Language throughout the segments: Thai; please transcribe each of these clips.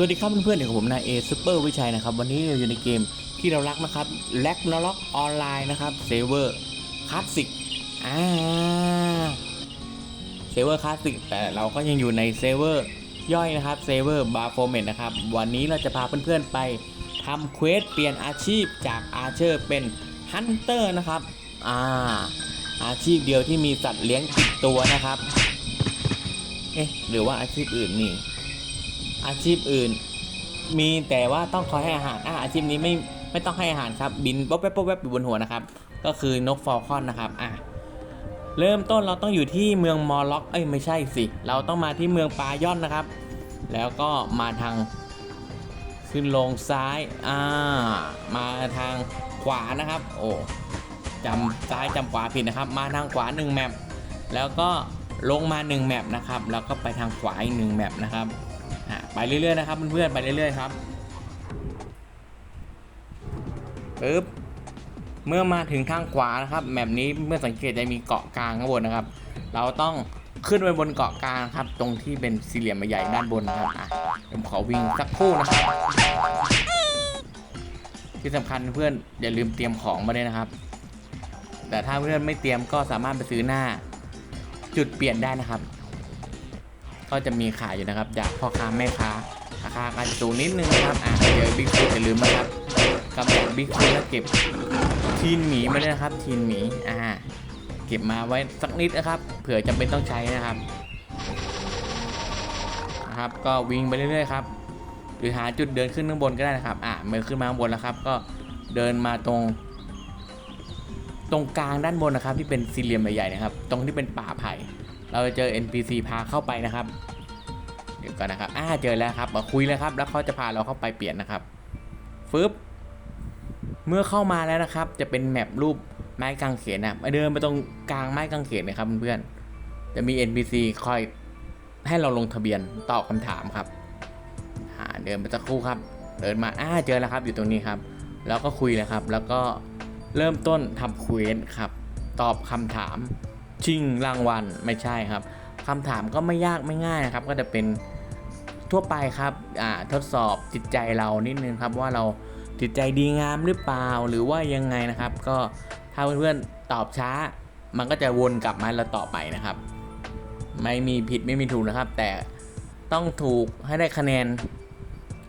สวัสดีครับเพื่อนๆเดี๋ยวผมนายเอซูเปอร์วิชัยนะครับ วันนี้เราอยู่ในเกมที่เรารักนะครับแล็กนล็อกออนไลน์นะครับเซเวอร์คลาสสิกอ่าเซเวอร์คลาสสิกแต่เราก็ยังอยู่ในเซเวอร์ย่อยนะครับเซเวอร์บาร์โฟเมนนะครับ วันนี้เราจะพาเพื่อนๆไปทำเควสเปลี่ยนอาชีพจากอาเชอร์เป็นฮันเตอร์นะครับอ่าอาชีพเดียวที่มีสัตว์เลี้ยงติดตัวนะครับเอ๊ะหรือว่าอาชีพอื่นมี อาชีพอื่น มีแต่ว่าต้องคอยให้อาหารอ่าอาชีพนี้ไม่ไม่ต้องให้อาหารครับ บินป๊อบแป๊บป๊อบแป๊บอยู่บนหัวนะครับ ก็คือนกฟอลคอนนะครับอะเริ่มต้นเราต้องอยู่ที่เมืองมอลล็อก เอ้ยไม่ใช่สิ เราต้องมาที่เมืองปาย่อนนะครับ แล้วก็มาทางขึ้นลงซ้าย อ่า มาทางขวานะครับ โอ้จำซ้ายจำขวาผิดนะครับ มาทางขวา1แมปแล้วก็ลงมา1แมปนะครับ แล้วก็ไปทางขวาอีก1แมปนะครับ ไปเรื่อยๆนะครับเพื่อนๆไปเรื่อยๆครับปึ๊บเมื่อมาถึงทางขวานะครับแมปนี้เมื่อสังเกตจะมีเกาะกลางข้างบนนะครับ เราต้องขึ้นไปบนเกาะกลางครับ ตรงที่เป็นสี่เหลี่ยมใหญ่ด้านบนนะครับอะผมขอวิ่งสักครู่นะครับ ที่สำคัญเพื่อนอย่าลืมเตรียมของมาด้วยนะครับ แต่ถ้าเพื่อนไม่เตรียมก็สามารถไปซื้อหน้า จุดเปลี่ยนได้นะครับ ก็จะมีขายอยู่นะครับจากพ่อค้าแม่ค้าราคาการสูงนิดนึงนะครับอะเดี๋ยวบิ๊กฟูอย่าลืมนะครับกำลังบิ๊กฟูแล้วเก็บทีนหมีมาด้วยนะครับ ทีนหมีอ่าเก็บมาไว้สักนิดนะครับเผื่อจำเป็นต้องใช้นะครับนะครับก็วิ่งไปเรื่อยๆครับหรือหาจุดเดินขึ้นข้างบนก็ได้นะครับ อะเมื่อขึ้นมาข้างบนแล้วครับ ก็เดินมาตรง ตรงกลางด้านบนนะครับ ที่เป็นสี่เหลี่ยมใหญ่ๆนะครับ ตรงที่เป็นป่าไผ่ เราจะเจอ NPC พาเข้าไปนะครับ เดี๋ยวก่อนนะครับอ่าเจอแล้วครับมาคุยเลยครับ แล้วเขาจะพาเราเข้าไปเปลี่ยนนะครับฟึบเมื่อเข้ามาแล้วนะครับ จะเป็นแมปรูปไม้กางเขนนะเดินไปตรงกลางไม้กางเขนนะครับเพื่อนๆจะมี NPC คอยให้เราลงทะเบียนตอบคำถามครับเดินไปสักครู่ครับ เดินมาอ่าเจอแล้วครับอยู่ตรงนี้ครับ แล้วก็คุยเลยครับ แล้วก็เริ่มต้นทำเควสครับ ตอบคำถาม ชิงรางวัลไม่ใช่ครับคำถามก็ไม่ยากไม่ง่ายนะครับ ก็จะเป็นทั่วไปครับทดสอบจิตใจเรานิดนึงครับว่าเราจิตใจดีงามหรือเปล่าหรือว่ายังไงนะครับ ก็ถ้าเพื่อนๆตอบช้า มันก็จะวนกลับมาให้เราต่อไปนะครับ ไม่มีผิดไม่มีถูกนะครับ แต่ต้องถูกให้ได้คะแนน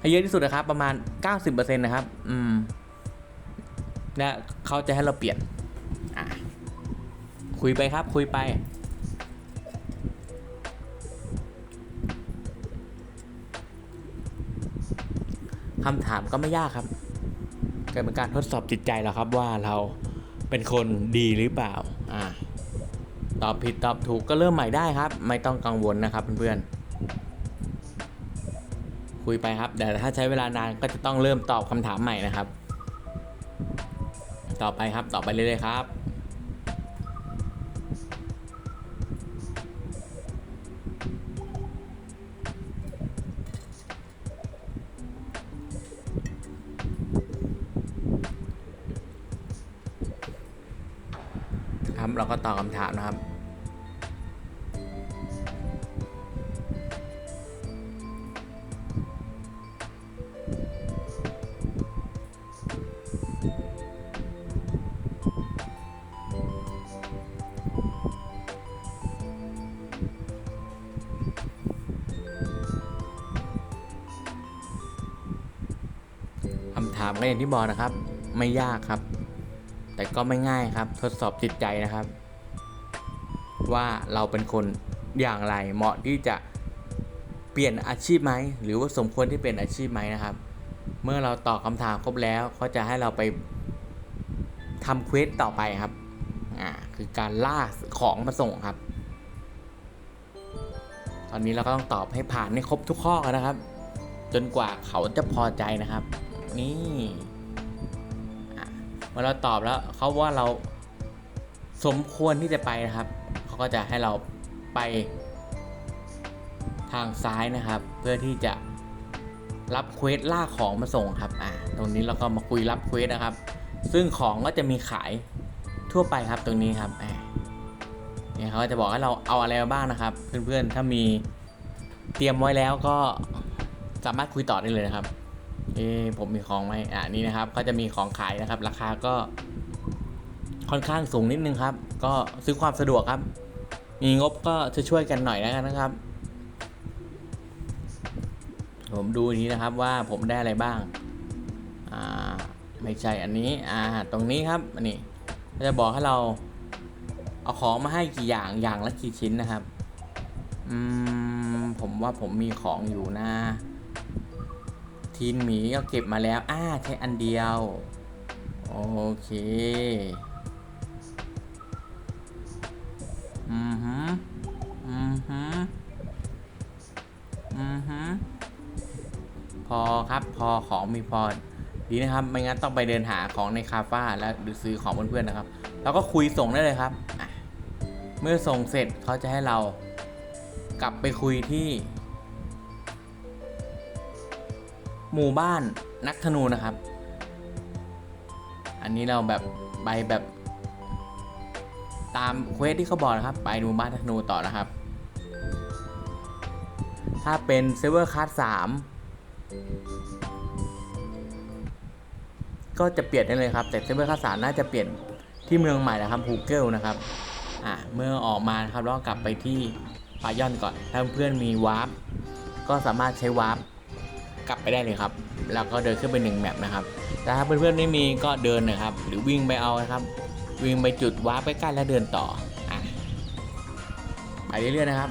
ให้เยอะที่สุดนะครับ ประมาณ 90%นะครับ อืมและเขาจะให้เราเปลี่ยนอะ คุยไปครับ คุยไป คำถามก็ไม่ยากครับเกิดเป็นการทดสอบจิตใจเราครับว่าเราเป็นคนดีหรือเปล่า อ่า ตอบผิดตอบถูกก็เริ่มใหม่ได้ครับ ไม่ต้องกังวลนะครับเพื่อนๆ คุยไปครับ แต่ถ้าใช้เวลานานก็จะต้องเริ่มตอบคำถามใหม่นะครับ ต่อไปครับ ต่อไปเรื่อยๆครับ ครับ เราก็ตอบคำถามนะครับคำถามก็อย่างที่บอกนะครับ ไม่ยากครับ แต่ก็ไม่ง่ายครับ ทดสอบจิตใจนะครับ ว่าเราเป็นคนอย่างไรเหมาะที่จะเปลี่ยนอาชีพไหมหรือว่าสมควรที่เป็นอาชีพไหมนะครับ เมื่อเราตอบคำถามครบแล้วเขาจะให้เราไปทำเควสต่อไปครับอ่าคือการล่าของมาส่งครับ ตอนนี้เราก็ต้องตอบให้ผ่านให้ครบทุกข้อนะครับ จนกว่าเขาจะพอใจนะครับ นี่ มื่อเราตอบแล้วเขาว่าเราสมควรที่จะไปนะครับ เขาก็จะให้เราไปทางซ้ายนะครับ เพื่อที่จะรับเควสล่าของมาส่งครับ อ่า ตรงนี้เราก็มาคุยรับเควสนะครับ ซึ่งของก็จะมีขายทั่วไปครับตรงนี้ครับอ่าเนี่ยเขาก็จะบอกให้เราเอาอะไรมาบ้างนะครับ เพื่อนๆ ถ้ามีเตรียมไว้แล้วก็สามารถคุยต่อได้เลยนะครับ เอะผมมีของไหมอ่านี่นะครับ ก็จะมีของขายนะครับ ราคาก็ค่อนข้างสูงนิดนึงครับ ก็ซื้อความสะดวกครับ มีงบก็จะช่วยกันหน่อยแล้วกันนะครับ ผมดูนี้นะครับว่าผมได้อะไรบ้าง อ่า ไม่ใช่อันนี้ อ่า ตรงนี้ครับ อันนี้จะบอกให้เราเอาของมาให้กี่อย่าง อย่างละกี่ชิ้นนะครับ อืม ผมว่าผมมีของอยู่นะ ทีนหมีก็เก็บมาแล้วอ่าใช้อันเดียว โอเคอืมฮึอืมฮึอืมฮึพอครับพอของมีพอดีนะครับ ไม่งั้นต้องไปเดินหาของในคาฟ้าแล้วหรือซื้อของเพื่อนๆนะครับ แล้วก็คุยส่งได้เลยครับ เมื่อส่งเสร็จเขาจะให้เรากลับไปคุยที่ หมู่บ้านนักธนูนะครับ อันนี้เราแบบไปแบบตามเควสที่เขาบอกนะครับ ไปดูบ้านนักธนูต่อนะครับ ถ้าเป็นเซเวอร์คัสสามก็จะเปลี่ยนได้เลยครับ แต่เซเวอร์คัสสามน่าจะเปลี่ยนที่เมืองใหม่นะครับฮูเกิลนะครับ อ่าเมื่อออกมาครับแล้วก็กลับไปที่ปายอนก่อน ถ้าเพื่อนมีวาร์ปก็สามารถใช้วาร์ป กลับไปได้เลยครับ แล้วก็เดินขึ้นไปหนึ่งแมปนะครับ แต่ถ้าเพื่อนๆไม่มีก็เดินนะครับ หรือวิ่งไปเอานะครับ วิ่งไปจุดวาร์ปใกล้ๆแล้วเดินต่ออะไปเรื่อยๆนะครับ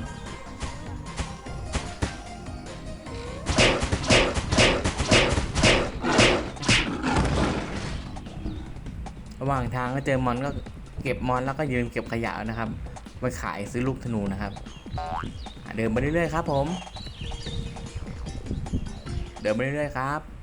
ระหว่างทางก็เจอมอนก็เก็บมอนแล้วก็ยืนเก็บขยะนะครับ ไปขายซื้อลูกธนูนะครับ เดินไปเรื่อยๆครับผม เดินไปเรื่อยๆครับ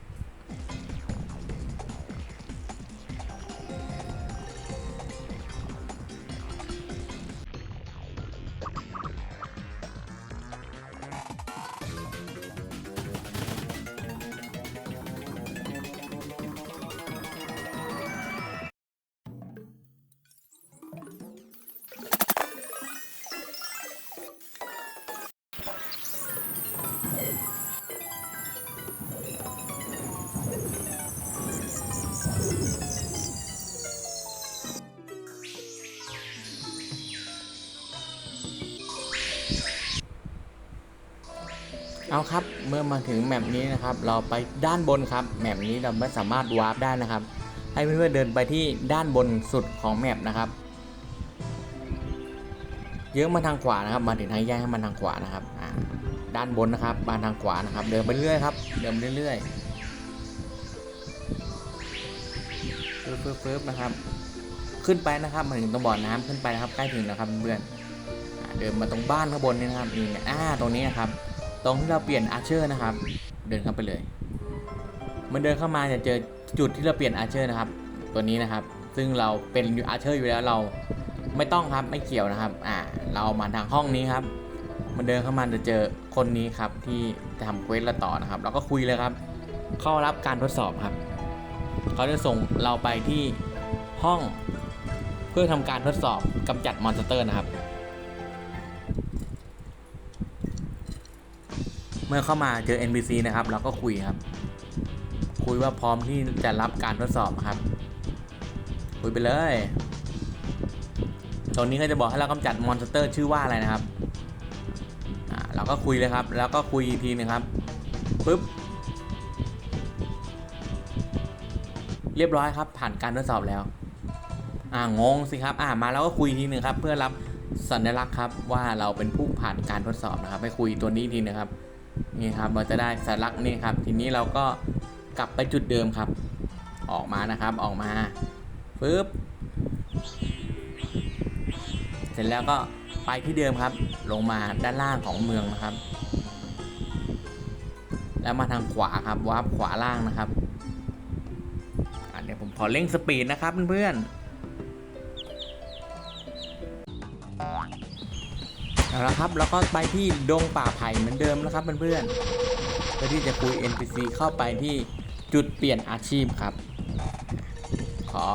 เอาครับ เมื่อมาถึงแมปนี้นะครับ เราไปด้านบนครับ แมปนี้เราไม่สามารถวาร์ปได้นะครับ ให้เพื่อนๆเดินไปที่ด้านบนสุดของแมปนะครับ เยอะมาทางขวานะครับ มาถึงทางแยกให้มันทางขวานะครับด้านบนนะครับ มาทางขวานะครับ เดินไปเรื่อยครับ เดินไปเรื่อยๆเฟึบฟึบฟึบนะครับ ขึ้นไปนะครับมาถึงตรงบ่อน้ำขึ้นไปนะครับ ใกล้ถึงแล้วครับเพื่อนเดินมาตรงบ้านข้างบนนี่นะครับนี่อ่าตรงนี้นะครับ ตรงที่เราเปลี่ยนอาร์เชอร์นะครับ เดินเข้าไปเลยเมื่อเดินเข้ามาจะเจอจุดที่เราเปลี่ยนอาร์เชอร์นะครับ ตัวนี้นะครับ ซึ่งเราเป็นอาร์เชอร์อยู่แล้วเราไม่ต้องครับไม่เกี่ยวนะครับ อ่า เรามาทางห้องนี้ครับ มันเดินเข้ามาจะเจอคนนี้ครับที่จะทำเควสเราต่อนะครับ เราก็คุยเลยครับ เข้ารับการทดสอบครับ เขาจะส่งเราไปที่ห้อง เพื่อทำการทดสอบกำจัดมอนสเตอร์นะครับ เมื่อเข้ามาเจอ NPC นะครับเราก็คุยครับ คุยว่าพร้อมที่จะรับการทดสอบครับ คุยไปเลยตรงนี้ก็จะบอกให้เรากำจัดมอนสเตอร์ชื่อว่าอะไรนะครับอ่าเราก็คุยเลยครับ แล้วก็คุยอีกทีหนึงครับปึ๊บเรียบร้อยครับ ผ่านการทดสอบแล้ว อ่างงสิครับ อ่ามาแล้วก็คุยทีหนึงครับ เพื่อรับสัญลักษณ์ครับว่าเราเป็นผู้ผ่านการทดสอบนะครับ ไปคุยตัวนี้ทีหนึงครับ นี่ครับเราจะได้สัญลักษณ์นี่ครับ ทีนี้เราก็กลับไปจุดเดิมครับ ออกมานะครับออกมาปึ๊บเสร็จแล้วก็ไปที่เดิมครับ ลงมาด้านล่างของเมืองนะครับ แล้วมาทางขวาครับวาร์ปขวาล่างนะครับอะเดี๋ยวผมขอเร่งสปีดนะครับเพื่อนๆ เอาละครับแล้วก็ไปที่ดงป่าไผ่เหมือนเดิมนะครับเพื่อนๆเพื่อที่จะคุย NPC เข้าไปที่จุดเปลี่ยนอาชีพครับ ขอ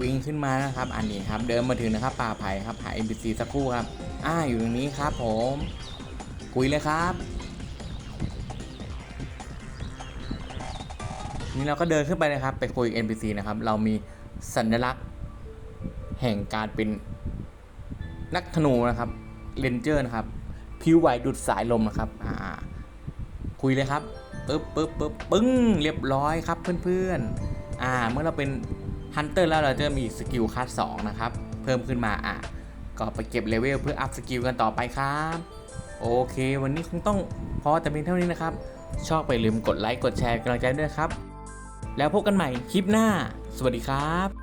วิ่งขึ้นมานะครับ อันนี้ครับเดินมาถึงนะครับ ป่าไผ่ครับหา NPC สักครู่ครับอ่าอยู่ตรงนี้ครับผม คุยเลยครับนี่เราก็เดินขึ้นไปนะครับ ไปคุย NPC นะครับ เรามีสัญลักษณ์แห่งการเป็นนักธนูนะครับ เรนเจอร์นะครับผิวไหวดุดสายลมนะครับอ่าคุยเลยครับปึ๊บปึ๊บปึ๊บปึ้งเรียบร้อยครับเพื่อนๆอ่าเมื่อเราเป็นฮันเตอร์แล้วเราจะมีสกิลคัส2นะครับเพิ่มขึ้นมาอะก็ไปเก็บเลเวลเพื่ออัพสกิลกันต่อไปครับ โอเค วันนี้คงต้องพอแต่เพียงเท่านี้นะครับ ชอบไปลืมกดไลค์กดแชร์กำลังใจด้วยครับ แล้วพบกันใหม่คลิปหน้า สวัสดีครับ